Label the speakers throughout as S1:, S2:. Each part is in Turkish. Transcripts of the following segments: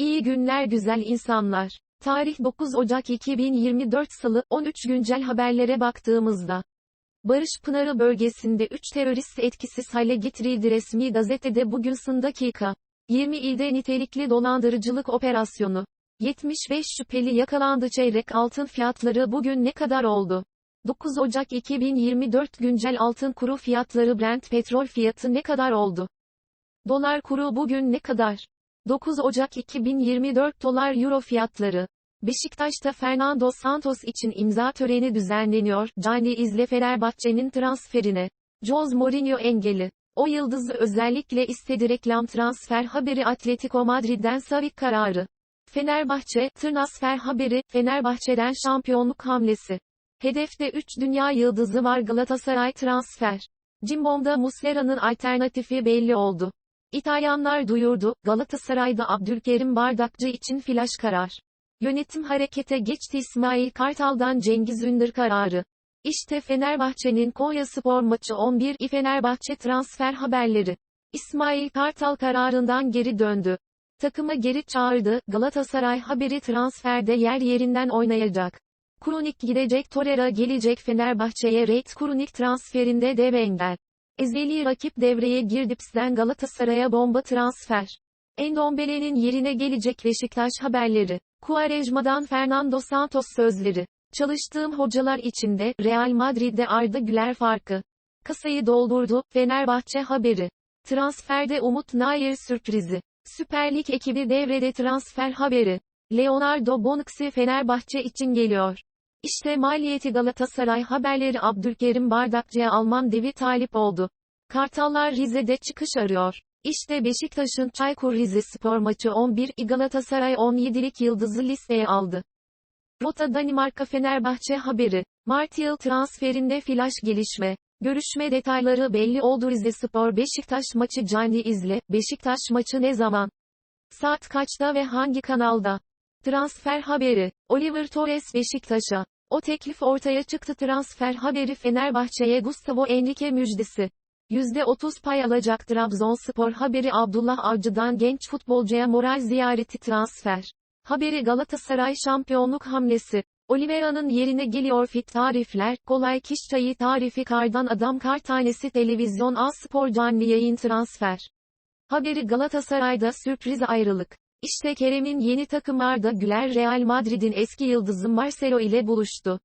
S1: İyi günler güzel insanlar. Tarih 9 Ocak 2024 Salı, 13 güncel haberlere baktığımızda. Barış Pınarı bölgesinde 3 terörist etkisiz hale getirildi resmi gazetede bugün sın dakika. 20 ilde nitelikli dolandırıcılık operasyonu. 75 şüpheli yakalandı çeyrek altın fiyatları bugün ne kadar oldu? 9 Ocak 2024 güncel altın kuru fiyatları Brent petrol fiyatı ne kadar oldu? Dolar kuru bugün ne kadar? 9 Ocak 2024 dolar euro fiyatları. Beşiktaş'ta Fernando Santos için imza töreni düzenleniyor. Cani izle Fenerbahçe'nin transferine. Jose Mourinho engeli. O yıldızı özellikle istedi reklam transfer haberi Atletico Madrid'den Savik kararı. Fenerbahçe, transfer haberi, Fenerbahçe'den şampiyonluk hamlesi. Hedefte 3 dünya yıldızı var Galatasaray transfer. Cimbom'da Muslera'nın alternatifi belli oldu. İtalyanlar duyurdu, Galatasaray'da Abdülkerim Bardakçı için flash karar. Yönetim harekete geçti İsmail Kartal'dan Cengiz Ündür kararı. İşte Fenerbahçe'nin Konya Spor maçı 11 i Fenerbahçe transfer haberleri. İsmail Kartal kararından geri döndü. Takımı geri çağırdı, Galatasaray haberi transferde yer yerinden oynayacak. Kronik gidecek Torreira gelecek Fenerbahçe'ye Reit Kronik transferinde dev engel. Ezeli rakip devreye girdi Ps'den Galatasaray'a bomba transfer. Endombele'nin yerine gelecek Beşiktaş haberleri. Quaresma'dan Fernando Santos sözleri. Çalıştığım hocalar içinde Real Madrid'de Arda Güler farkı. Kasayı doldurdu, Fenerbahçe haberi. Transferde Umut Nayir sürprizi. Süper Lig ekibi devrede transfer haberi. Leonardo Bonucci Fenerbahçe için geliyor. İşte maliyeti Galatasaray haberleri Abdülkerim Bardakçı'ya Alman devi talip oldu. Kartallar Rize'de çıkış arıyor. İşte Beşiktaş'ın Çaykur Rizespor maçı 11, Galatasaray 17'lik yıldızı listeye aldı. Rota Danimarka Fenerbahçe haberi. Martial transferinde flash gelişme. Görüşme detayları belli oldu Rizespor Beşiktaş maçı canlı izle. Beşiktaş maçı ne zaman? Saat kaçta ve hangi kanalda? Transfer haberi. Oliver Torres Beşiktaş'a. O teklif ortaya çıktı transfer haberi Fenerbahçe'ye Gustavo Enrique müjdesi. %30 pay alacak Trabzonspor haberi Abdullah Avcı'dan genç futbolcuya moral ziyareti transfer. Haberi Galatasaray şampiyonluk hamlesi. Oliveira'nın yerine geliyor fit tarifler, kolay kiş çayı tarifi kardan adam kar tanesi televizyon A Spor canlı yayın transfer. Haberi Galatasaray'da sürpriz ayrılık. İşte Kerem'in yeni takım Arda Güler Real Madrid'in eski yıldızı Marcelo ile buluştu.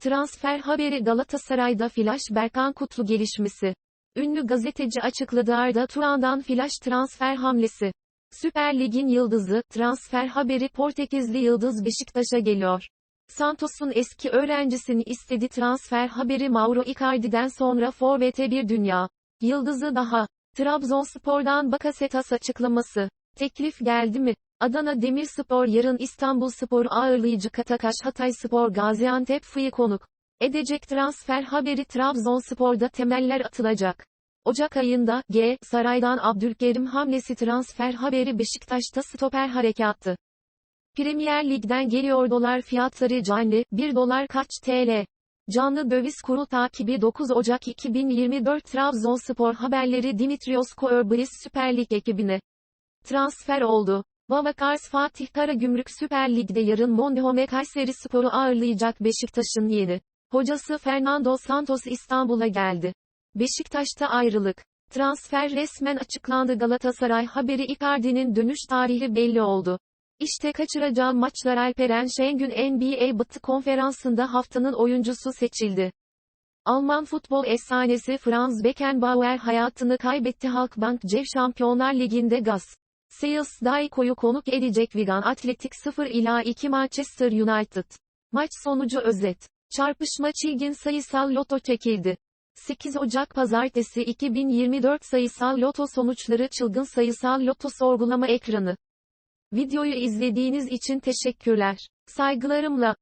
S1: Transfer haberi Galatasaray'da flash Berkan Kutlu gelişmesi. Ünlü gazeteci açıkladı Arda Turan'dan flash transfer hamlesi. Süper Lig'in yıldızı, transfer haberi Portekizli Yıldız Beşiktaş'a geliyor. Santos'un eski öğrencisini istedi transfer haberi Mauro Icardi'den sonra Forvet'e bir dünya. Yıldızı daha. Trabzonspor'dan Bakasetas açıklaması. Teklif geldi mi? Adana Demirspor yarın İstanbulspor'u ağırlayıcı Katakaş Hatayspor Gaziantep Fı'yı konuk. Edecek transfer haberi Trabzonspor'da temeller atılacak. Ocak ayında, G, Saray'dan Abdülkerim hamlesi transfer haberi Beşiktaş'ta stoper harekatı. Premier Lig'den geliyor dolar fiyatları canlı, 1 dolar kaç TL? Canlı döviz kuru takibi 9 Ocak 2024 Trabzonspor haberleri Dimitrios Koerbris Süper Lig ekibine transfer oldu. Vavakars Fatih Karagümrük Süper Lig'de yarın Mondihome Kayseri Spor'u ağırlayacak Beşiktaş'ın yeni. Hocası Fernando Santos İstanbul'a geldi. Beşiktaş'ta ayrılık. Transfer resmen açıklandı Galatasaray haberi Icardi'nin dönüş tarihi belli oldu. İşte kaçıracağı maçlar Alperen Şengün NBA Batı konferansında haftanın oyuncusu seçildi. Alman futbol efsanesi Franz Beckenbauer hayatını kaybetti Halkbank Cev Şampiyonlar Ligi'nde gaz. Sales Daiko'yu konuk edecek Wigan Athletic 0 ila 2 Manchester United. Maç sonucu özet. Çarpışma çilgin sayısal loto çekildi. 8 Ocak Pazartesi 2024 sayısal loto sonuçları çılgın sayısal loto sorgulama ekranı. Videoyu izlediğiniz için teşekkürler. Saygılarımla.